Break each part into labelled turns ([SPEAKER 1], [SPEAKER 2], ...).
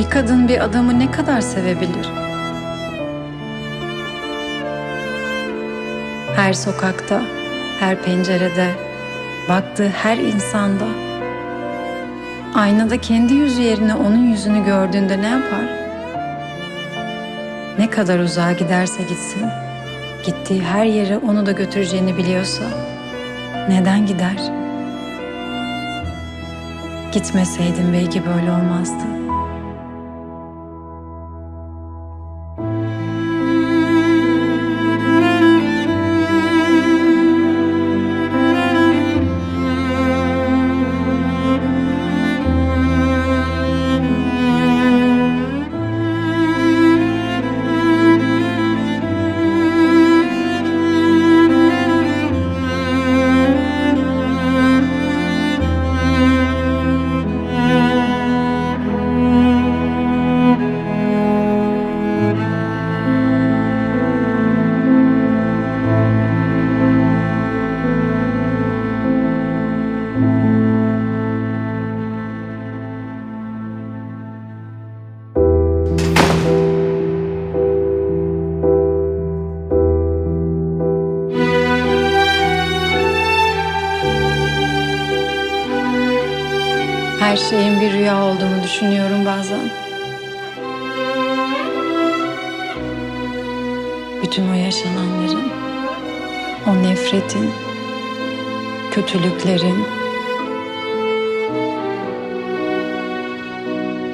[SPEAKER 1] Bir kadın bir adamı ne kadar sevebilir? Her sokakta, her pencerede, baktığı her insanda. Aynada kendi yüzü yerine onun yüzünü gördüğünde ne yapar? Ne kadar uzağa giderse gitsin, gittiği her yere onu da götüreceğini biliyorsa neden gider? Gitmeseydin belki böyle olmazdı. Her şeyin bir rüya olduğunu düşünüyorum bazen. Bütün o yaşananların, o nefretin, kötülüklerin,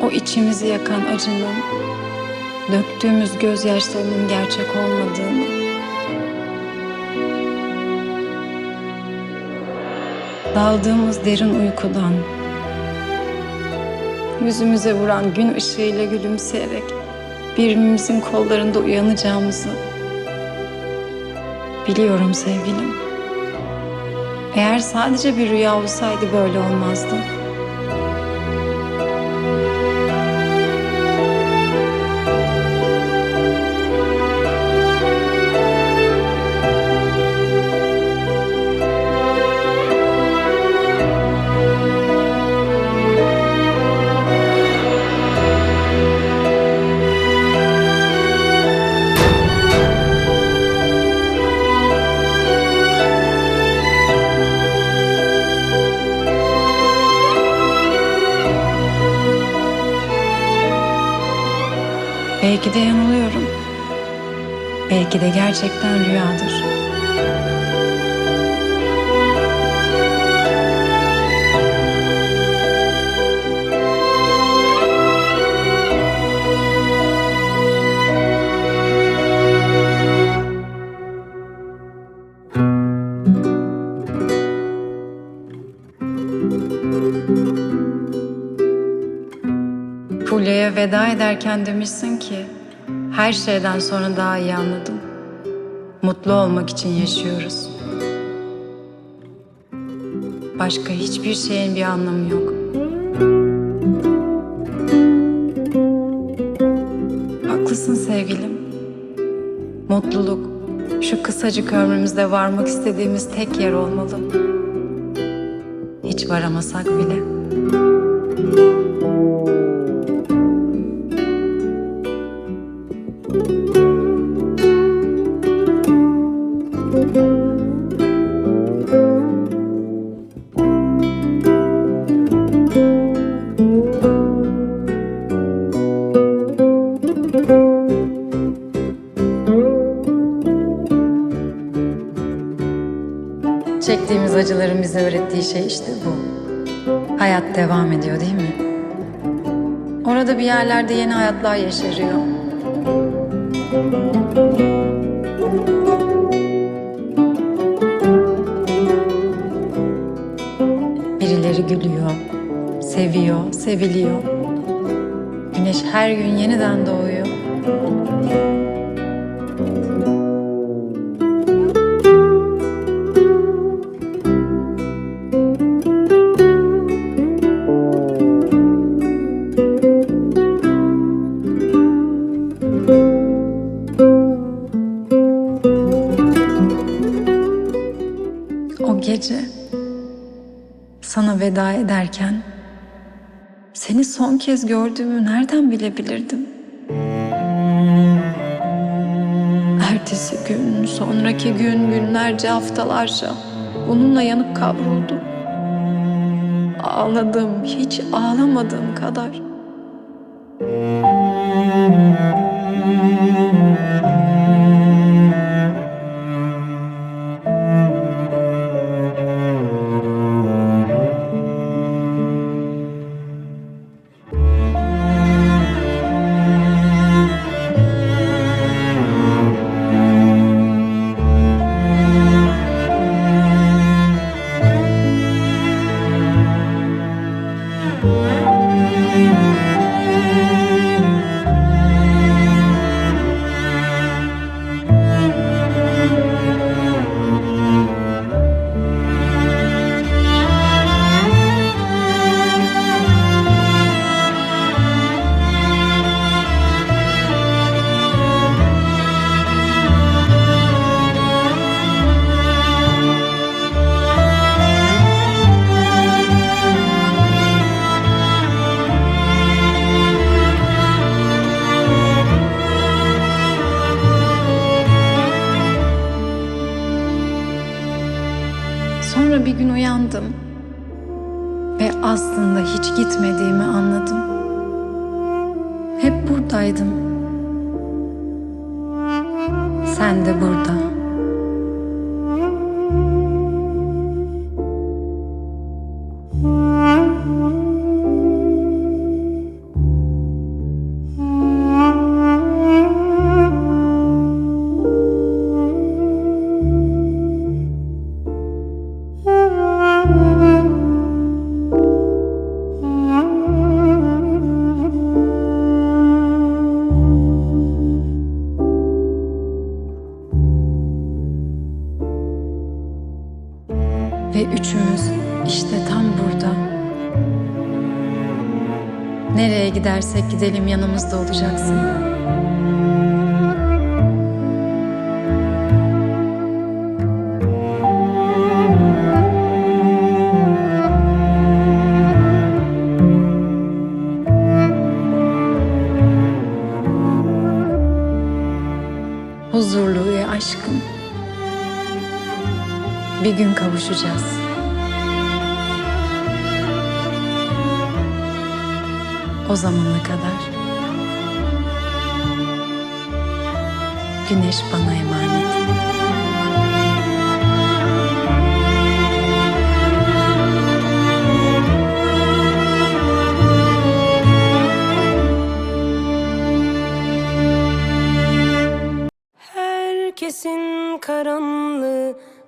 [SPEAKER 1] o içimizi yakan acının, döktüğümüz gözyaşlarının gerçek olmadığını, daldığımız derin uykudan, yüzümüze vuran gün ışığıyla gülümseyerek birbirimizin kollarında uyanacağımızı biliyorum sevgilim. Eğer sadece bir rüya olsaydı böyle olmazdı. Belki de yanılıyorum. Belki de gerçekten rüyadır. Veda ederken demişsin ki her şeyden sonra daha iyi anladım. Mutlu olmak için yaşıyoruz. Başka hiçbir şeyin bir anlamı yok. Haklısın sevgilim. Mutluluk şu kısacık ömrümüzde varmak istediğimiz tek yer olmalı. Hiç varamasak bile. Bize öğrettiği şey işte bu. Hayat devam ediyor değil mi? Orada bir yerlerde yeni hayatlar yeşeriyor. Birileri gülüyor, seviyor, seviliyor. Güneş her gün yeniden doğuyor. Gece sana veda ederken Seni son kez gördüğümü nereden bilebilirdim? Ertesi gün, sonraki gün, günlerce, haftalarca bununla yanıp kavruldum. Ağladım, hiç ağlamadığım kadar. Ve aslında hiç gitmediğimi anladım. Hep buradaydım. Sen de burada. Üçümüz işte tam burada. Nereye gidersek gidelim yanımızda olacaksın. Huzurlu ve aşkın. Bir gün kavuşacağız. O zamana kadar güneş bana emanet.